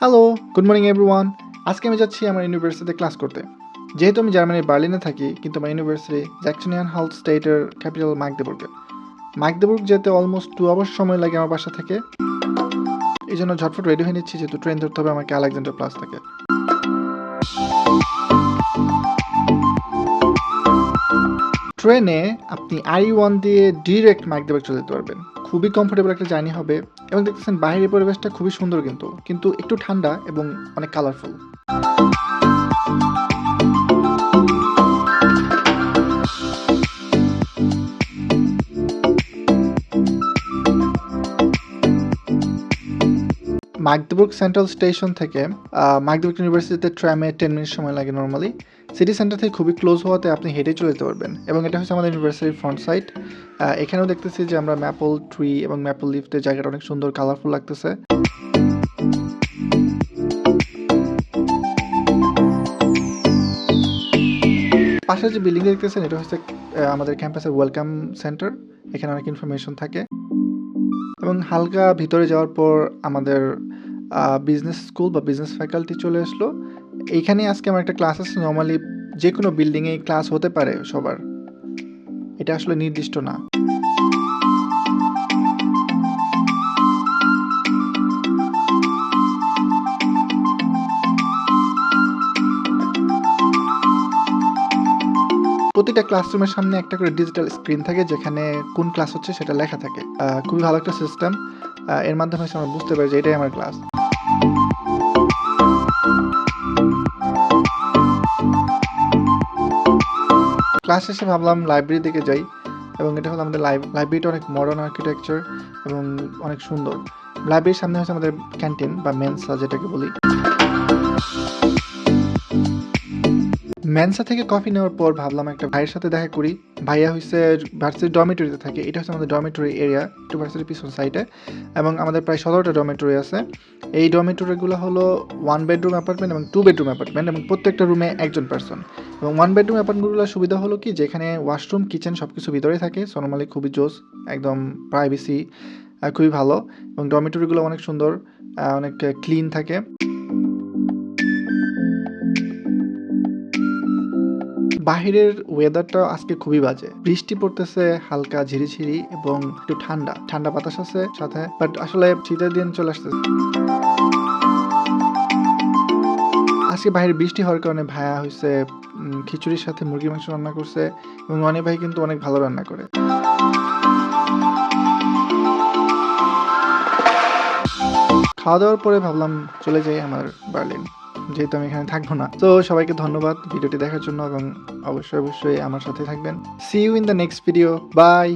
Hello good morning everyone আজকে আমি যাচ্ছি আমার ইউনিভার্সিটিতে ক্লাস করতে। যেহেতু আমি জার্মানির বার্লিনে থাকি, কিন্তু আমার ইউনিভার্সিটি জ্যাকসনিয়ান হাল স্টেটের ক্যাপিটাল ম্যাকদেবুর্গে মাইকদেবুর্গ যেতে অলমোস্ট টু আওয়ার্স সময় লাগে আমার বাসা থেকে। এই জন্য ঝটফট রেডি হয়ে নিচ্ছি, যেহেতু ট্রেন ধরতে হবে আমাকে আলেকজান্ডার প্লাস থেকে। ট্রেনে আপনি আই ওয়ান দিয়ে ডিরেক্ট ম্যাকদেবুর্গ চলে যেতে পারবেন। খুবই কমফোর্টেবল একটা জার্নি হবে এবং দেখতেছেন বাইরের পরিবেশটা খুবই সুন্দর কিন্তু কিন্তু একটু ঠান্ডা এবং অনেক কালারফুল মাগদেবুর্গ সেন্ট্রাল স্টেশন থেকে মাগদেবুর্গ ইউনিভার্সিটিতে ট্রামে টেন মিনিট সময় লাগে নর্মালি সিটি সেন্টার থেকে খুবই ক্লোজ হওয়াতে আপনি হেঁটে চলে যেতে পারবেন। এবং এটা হচ্ছে আমাদের ইউনিভার্সিটির ফ্রন্ট সাইড এখানেও দেখতেছি যে আমরা ম্যাপল ট্রি এবং ম্যাপল লিফটের জায়গাটা অনেক সুন্দর কালারফুল লাগতেছে। পাশে যে বিল্ডিং দেখতেছেন, এটা হচ্ছে আমাদের ক্যাম্পাসের ওয়েলকাম সেন্টার এখানে অনেক ইনফরমেশন থাকে। এবং হালকা ভিতরে যাওয়ার পর আমাদের বিজনেস স্কুল বা বিজনেস ফ্যাকাল্টি চলে আসলো। এইখানে আজকে আমার একটা ক্লাস আছে নর্মালি যে কোনো বিল্ডিংয়ে ক্লাস হতে পারে সবার। এটা আসলে নির্দিষ্ট না। প্রতিটা ক্লাসরুমের সামনে একটা করে ডিজিটাল স্ক্রিন থাকে, যেখানে কোন ক্লাস হচ্ছে সেটা লেখা থাকে। খুবই ভালো একটা সিস্টেম এর মাধ্যমে আমরা বুঝতে পারি যে এটাই আমার ক্লাস ক্লাস শেষে ভাবলাম লাইব্রেরি দিকে যাই এবং এটা হলো আমাদের লাইব্রেরিটা অনেক মডার্ন আর্কিটেকচার এবং অনেক সুন্দর। লাইব্রেরির সামনে হচ্ছে আমাদের ক্যান্টিন বা মেনসা যেটাকে বলি। ম্যানসা থেকে কফি নেওয়ার পর ভাবলাম একটা ভাইয়ের সাথে দেখা করি। ভাইয়া হচ্ছে ভার্সিটি ডরমেটরিতে থাকে। এটা হচ্ছে আমাদের ডরমেটরি এরিয়া একটু ভার্সিটির পিছন সাইডে এবং আমাদের প্রায় সতেরোটা ডরমেটরি আছে। এই ডরমেটরিগুলো হলো ওয়ান বেডরুম অ্যাপার্টমেন্ট এবং টু বেডরুম অ্যাপার্টমেন্ট এবং প্রত্যেকটা রুমে একজন পার্সন এবং ওয়ান বেডরুম অ্যাপার্টমেন্টগুলোর সুবিধা হলো কি? যেখানে ওয়াশরুম কিচেন সব কিছু ভিতরে থাকে সো খুবই জোস, একদম প্রাইভেসি খুবই ভালো। এবং ডরমেটরিগুলো অনেক সুন্দর অনেক ক্লিন থাকে। বাহিরের ওয়েদারটা আজকে খুবই বাজে। বৃষ্টি পড়তেছে, হালকা ঝিরিঝিরি এবং একটু ঠান্ডা। ঠান্ডা বাতাস আছে সাথে বাট আসলে শীতের দিন চলে আসতেছে। আজকে বাইরে বৃষ্টি হওয়ার কারণে ভায়া হয়েছে খিচুড়ির সাথে মুরগির মাংস রান্না করছে এবং অনেক ভাই কিন্তু অনেক ভালো রান্না করে। খাওয়া দাওয়ার পরে ভাবলাম চলে যাই আমার বার্লিন যেহেতু আমি এখানে থাকব না। তো সবাইকে ধন্যবাদ ভিডিওটি দেখার জন্য এবং অবশ্যই অবশ্যই আমার সাথে থাকবেন। See you in the next video bye